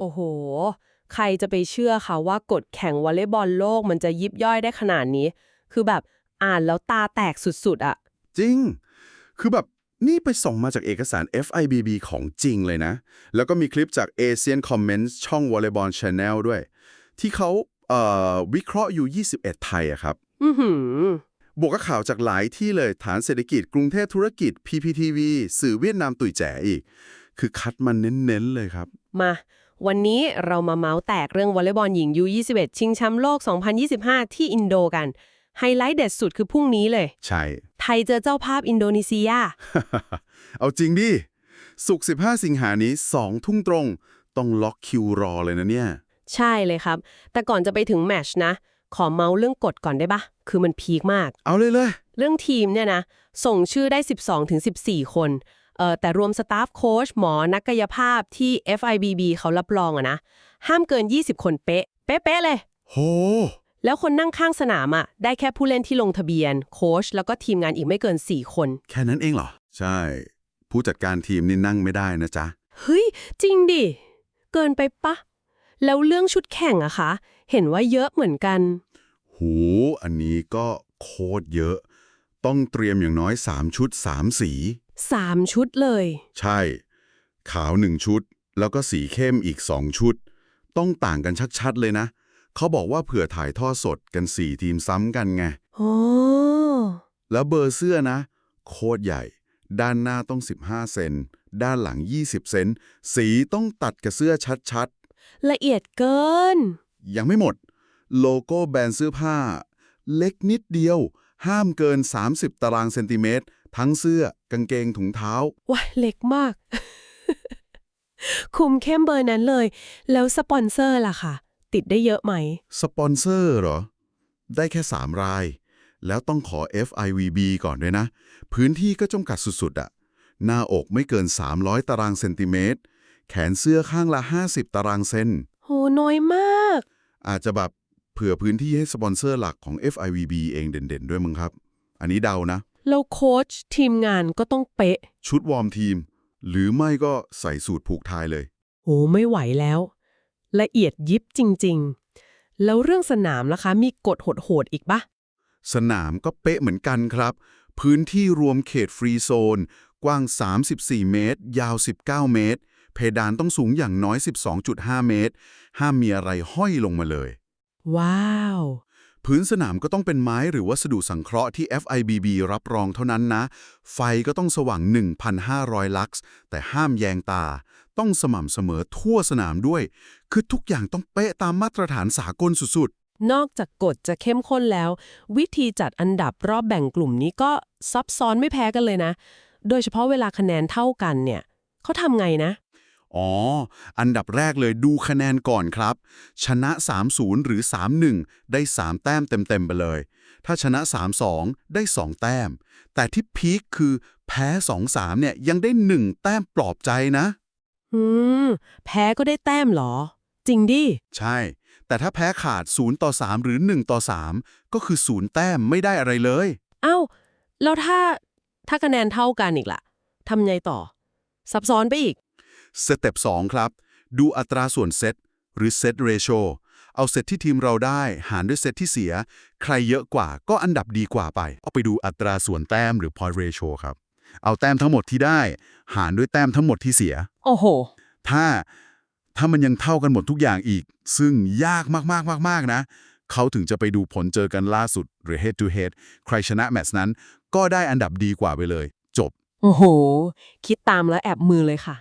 โอ้โห ใครจะไปเชื่อค่ะว่ากฎแข่งวอลเลย์บอลโลกมันจะยิบย่อยได้ขนาดนี้ คือแบบอ่านแล้วตาแตกสุดๆอะจริง คือแบบนี่ไปส่งมาจากเอกสาร FIBB ของจริงเลยนะ แล้วก็มีคลิปจาก Asian Comments ช่อง Volleyball Channel ด้วย ที่เขาเอ่อวิเคราะห์อยู่ 21 ไทยอะครับอือหือบวกกับข่าวจากหลายที่เลยฐานเศรษฐกิจกรุงเทพธุรกิจ PPTV สื่อเวียดนามตุยแจ๋อีก คือคัดมันเน้นๆเลยครับ มา วันนี้เรามาเมาส์แตกเรื่องวอลเลย์บอลหญิง U21 ชิงแชมป์โลก 2025 ที่อินโดกัน ไฮไลท์เด็ดสุดคือพรุ่งนี้เลย ใช่ ไทยเจอเจ้าภาพอินโดนีเซีย เอาจริงดิ สุกร์15 สิงหานี้ 2 ทุ่งตรง ต้องล็อกคิวรอเลยนะเนี่ย ใช่เลยครับ แต่ก่อนจะไปถึงแมตชนะ ขอเมาส์เรื่องกฎก่อนได้ปะคือมันพีคมาก เอาเลยเลย เรื่องทีมเนี่ยนะ ส่งชื่อได้ 12ถึง14 คน เอ่อแต่รวมสตาฟโค้ชหมอนักกายภาพที่ FIBB เขารับรองอะนะ ห้ามเกิน 20 คนเป๊ะ เป๊ะๆเลย โห แล้วคนนั่งข้างสนามอะได้แค่ผู้เล่นที่ลงทะเบียน โค้ชแล้วก็ทีมงานอีกไม่เกิน 4 คน แค่นั้นเองเหรอ ใช่ ผู้จัดการทีมนี่นั่งไม่ได้นะจ๊ะ เฮ้ย จริงดิ เกินไปปะ แล้วเรื่องชุดแข่งอะคะ เห็นว่าเยอะเหมือนกัน หู อันนี้ก็โคตรเยอะ ต้องเตรียมอย่างน้อย 3 ชุด 3 สี 3 ชุดเลย ใช่ ขาว1ชุด แล้วก็สีเข้มอีก2ชุด ต้องต่างกันชัดๆเลยนะ เขาบอกว่าเผื่อถ่ายทอดสดกัน4ทีมซ้ำกันไง โอ้ แล้วเบอร์เสื้อนะ โคตรใหญ่ ด้านหน้าต้อง 15 เซน ด้านหลัง 20 เซน สีต้องตัดกับเสื้อชัดละเอียดเกินๆยังไม่หมด โลโก้แบรนด์เสื้อผ้า เล็กนิดเดียว ห้ามเกิน 30 ตารางเซนติเมตร ทั้งเสื้อกางเกงถุงเท้า ว้ายเล็กมาก คุมเข้มเบอร์นั้นเลย แล้วสปอนเซอร์ล่ะค่ะ ติดได้เยอะไหม สปอนเซอร์เหรอ ได้แค่ 3 ราย แล้วต้องขอ FIVB ก่อนด้วยนะ พื้นที่ก็จำกัดสุดๆอะหน้าอกไม่เกิน 300 ตารางเซนติเมตร แขนเสื้อข้างละ 50 ตารางเซน โหน้อยมาก อาจจะแบบเผื่อพื้นที่ให้สปอนเซอร์หลักของ FIVB เองเด่นๆ ด้วยมึงครับ อันนี้เดานะ แล้วโค้ชทีมงานก็ต้องเป๊ะ ชุดวอร์มทีม หรือไม่ก็ใส่สูตรผูกทายเลยโหไม่ไหวแล้ว ละเอียดยิบจริง ๆ แล้วเรื่องสนามล่ะคะ มีกฎโหดๆอีกปะสนามก็เป๊ะเหมือนกันครับ พื้นที่รวมเขตฟรีโซน กว้าง 34 เมตร ยาว 19 เมตร เพดานต้องสูงอย่างน้อย 12.5 เมตร ห้ามมีอะไรห้อยลงมาเลย ว้าว พื้นสนามก็ต้องเป็นไม้หรือวัสดุสังเคราะห์ที่ FIBB รับรองเท่านั้นนะ ไฟก็ต้องสว่าง 1,500 ลักซ์แต่ห้ามแยงตา ต้องสม่ำเสมอทั่วสนามด้วย คือทุกอย่างต้องเป๊ะตามมาตรฐานสากลสุดนอกจากกฎจะเข้มข้นแล้ว วิธีจัดอันดับรอบแบ่งกลุ่มนี้ก็ซับซ้อนไม่แพ้กันเลยนะ โดยเฉพาะเวลาคะแนนเท่ากันเนี่ยเขาทำไงนะ อ๋อ อันดับแรกเลยดูคะแนนก่อนครับ ชนะ 3-0 หรือ 3-1 ได้ 3 แต้มเต็มๆไปเลย ถ้าชนะ 3-2 ได้ 2 แต้ม แต่ที่พีคคือแพ้ 2-3 เนี่ยยังได้ 1 แต้มปลอบใจนะ อืม แพ้ก็ได้แต้มเหรอ จริงดิ ใช่ แต่ถ้าแพ้ขาด 0 ต่อ 3 หรือ 1 ต่อ 3 ก็คือ 0 แต้มไม่ได้อะไรเลย เอ้า แล้วถ้าถ้าคะแนนเท่ากันอีกล่ะทำไงต่อ ซับซ้อนไปอีก สเต็ป2ครับ ดูอัตราส่วนเซตหรือเซตเรโชเอาเซตที่ทีมเราได้ หารด้วยเซตที่เสีย ใครเยอะกว่าก็อันดับดีกว่าไป เอาไปดูอัตราส่วนแต้มหรือ point ratio ครับ เอาแต้มทั้งหมดที่ได้ หารด้วยแต้มทั้งหมดที่เสีย โอ้โห ถ้าถ้ามันยังเท่ากันหมดทุกอย่างอีก ซึ่งยากมากๆมากๆนะ เขาถึงจะไปดูผลเจอกันล่าสุดหรือ head to head ใครชนะแมตช์นั้น ก็ได้อันดับดีกว่าไปเลยจบ โอ้โห คิดตามแล้วแอบมือเลยค่ะ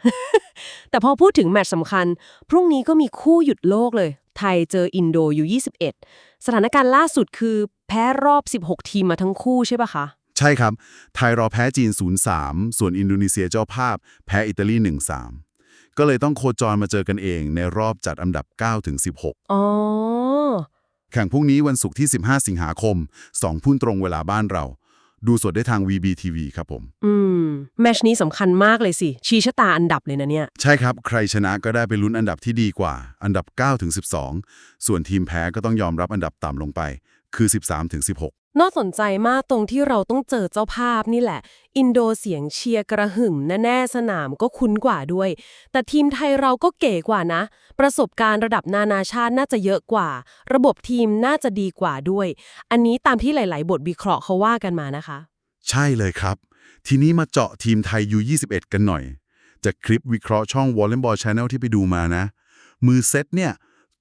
แต่พอพูดถึงแมตช์สำคัญ พรุ่งนี้ก็มีคู่หยุดโลกเลย ไทยเจออินโดอยู่ 21 สถานการณ์ล่าสุดคือแพ้รอบ 16 ทีมมาทั้งคู่ใช่ปะคะ ใช่ครับ ไทยรอแพ้จีน 0-3 ส่วนอินโดนีเซียเจ้าภาพ แพ้อิตาลี 1-3 ก็เลยต้องโคจรมาเจอกันเองในรอบจัดอันดับ 9-16 อ๋อ แข่งพรุ่งนี้วันศุกร์ที่ 15 สิงหาคม2พุ่นตรงเวลาบ้านเรา ดูสดได้ทาง VBTV ครับผม อืม แมตช์นี้สำคัญมากเลยสิ ชี้ชะตาอันดับเลยนะเนี่ย ใช่ครับ ใครชนะก็ได้ไปลุ้นอันดับที่ดีกว่า อันดับ9ถึง12 ส่วนทีมแพ้ก็ต้องยอมรับอันดับต่ำลงไป คือ 13-16น่าสนใจมากตรงที่เราต้องเจอเจ้าภาพนี่แหละ อินโดเสียงเชียร์กระหึ่มแน่ๆสนามก็คุ้นกว่าด้วย แต่ทีมไทยเราก็เก๋กว่านะ ประสบการณ์ระดับนานาชาติน่าจะเยอะกว่า ระบบทีมน่าจะดีกว่าด้วย อันนี้ตามที่หลาย ๆ บทวิเคราะห์เขาว่ากันมานะคะ ใช่เลยครับ ทีนี้มาเจาะทีมไทย U21 กันหน่อย จากคลิปวิเคราะห์ช่อง Volleyball Channel ที่ไปดูมานะ มือเซตเนี่ย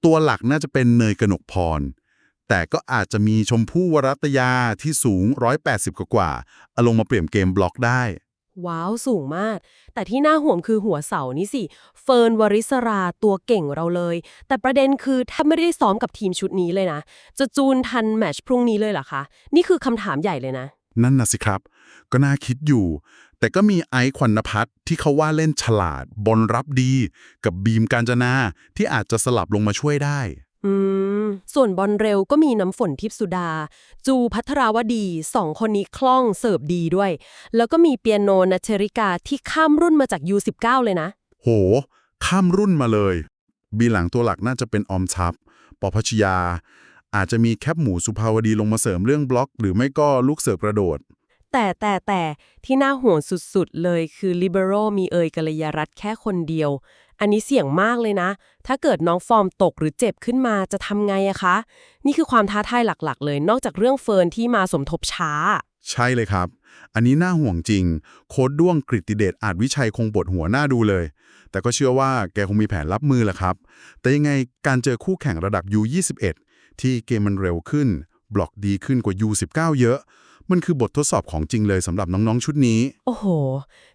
ตัวหลักน่าจะเป็นเนยกนกพร แต่ก็อาจจะมีชมพู่วรัตยาที่สูง 180 กว่ากว่าๆเอาลงมาเปลี่ยนเกมบล็อกได้ ว้าวสูงมาก แต่ที่น่าห่วงคือหัวเสานี่สิ เฟิร์นวริศราตัวเก่งเราเลย แต่ประเด็นคือแทบไม่ได้ซ้อมกับทีมชุดนี้เลยนะ จะจูนทันแมตช์พรุ่งนี้เลยเหรอคะ นี่คือคำถามใหญ่เลยนะ นั่นน่ะสิครับ ก็น่าคิดอยู่ แต่ก็มีไอซ์ขวัญนพัฒน์ที่เขาว่าเล่นฉลาดบอลรับดี กับบีมการจนาที่อาจจะสลับลงมาช่วยได้ อืม ส่วนบอลเร็วก็มีน้ำฝนทิพสุดา จูพัทราวดีสองคนนี้คล่องเสิร์ฟดีด้วย แล้วก็มีเปียโนนัชเชริกาที่ข้ามรุ่นมาจาก U19 เลยนะ โห ข้ามรุ่นมาเลย บีหลังตัวหลักน่าจะเป็นออมทัพปอพัชยา อาจจะมีแคปหมูสุภาวดีลงมาเสริมเรื่องบล็อก หรือไม่ก็ลูกเสิร์ฟกระโดด แต่แต่แต่ที่น่าห่วงสุดๆ เลยคือลิเบโรมีเอยกัลยารัตแค่คนเดียว อันนี้เสี่ยงมากเลยนะ ถ้าเกิดน้องฟอร์มตกหรือเจ็บขึ้นมาจะทำไงอะคะ นี่คือความท้าทายหลักๆ เลย นอกจากเรื่องเฟิร์นที่มาสมทบช้า ใช่เลยครับ อันนี้น่าห่วงจริง โค้ดด้วงกริตติเดชอาจวิชัยคงปวดหัวหน้าดูเลย แต่ก็เชื่อว่าแกคงมีแผนรับมือแหละครับ แต่ยังไงการเจอคู่แข่งระดับ U21 ที่เกมมันเร็วขึ้น บล็อกดีขึ้นกว่า U19 เยอะ มันคือบททดสอบของจริงเลยสำหรับน้องๆชุดนี้ โอ้โห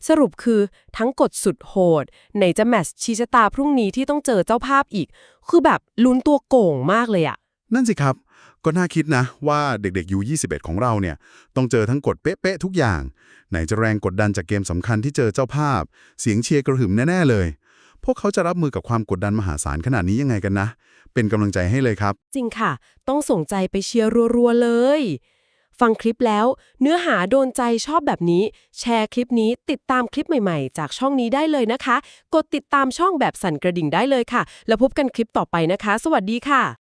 สรุปคือทั้งกดสุดโหดไหนจะแมตช์ชีชะตาพรุ่งนี้ที่ต้องเจอเจ้าภาพอีก คือแบบลุ้นตัวโก่งมากเลยอะนั่นสิครับ ก็น่าคิดนะ ว่าเด็กๆ U21 ของเราเนี่ย ต้องเจอทั้งกฎเป๊ะๆทุกอย่าง ไหนจะแรงกดดันจากเกมสำคัญที่เจอเจ้าภาพ เสียงเชียร์กระหึ่มแน่ๆเลย พวกเขาจะรับมือกับความกดดันมหาศาลขนาดนี้ยังไงกันนะ เป็นกำลังใจให้เลยครับ จริงค่ะ ต้องส่งใจไปเชียร์รัวๆเลย ฟังคลิปแล้ว เนื้อหาโดนใจชอบแบบนี้ แชร์คลิปนี้ติดตามคลิปใหม่ๆ จากช่องนี้ได้เลยนะคะ กดติดตามช่องแบบสั่นกระดิ่งได้เลยค่ะ แล้วพบกันคลิปต่อไปนะคะ สวัสดีค่ะ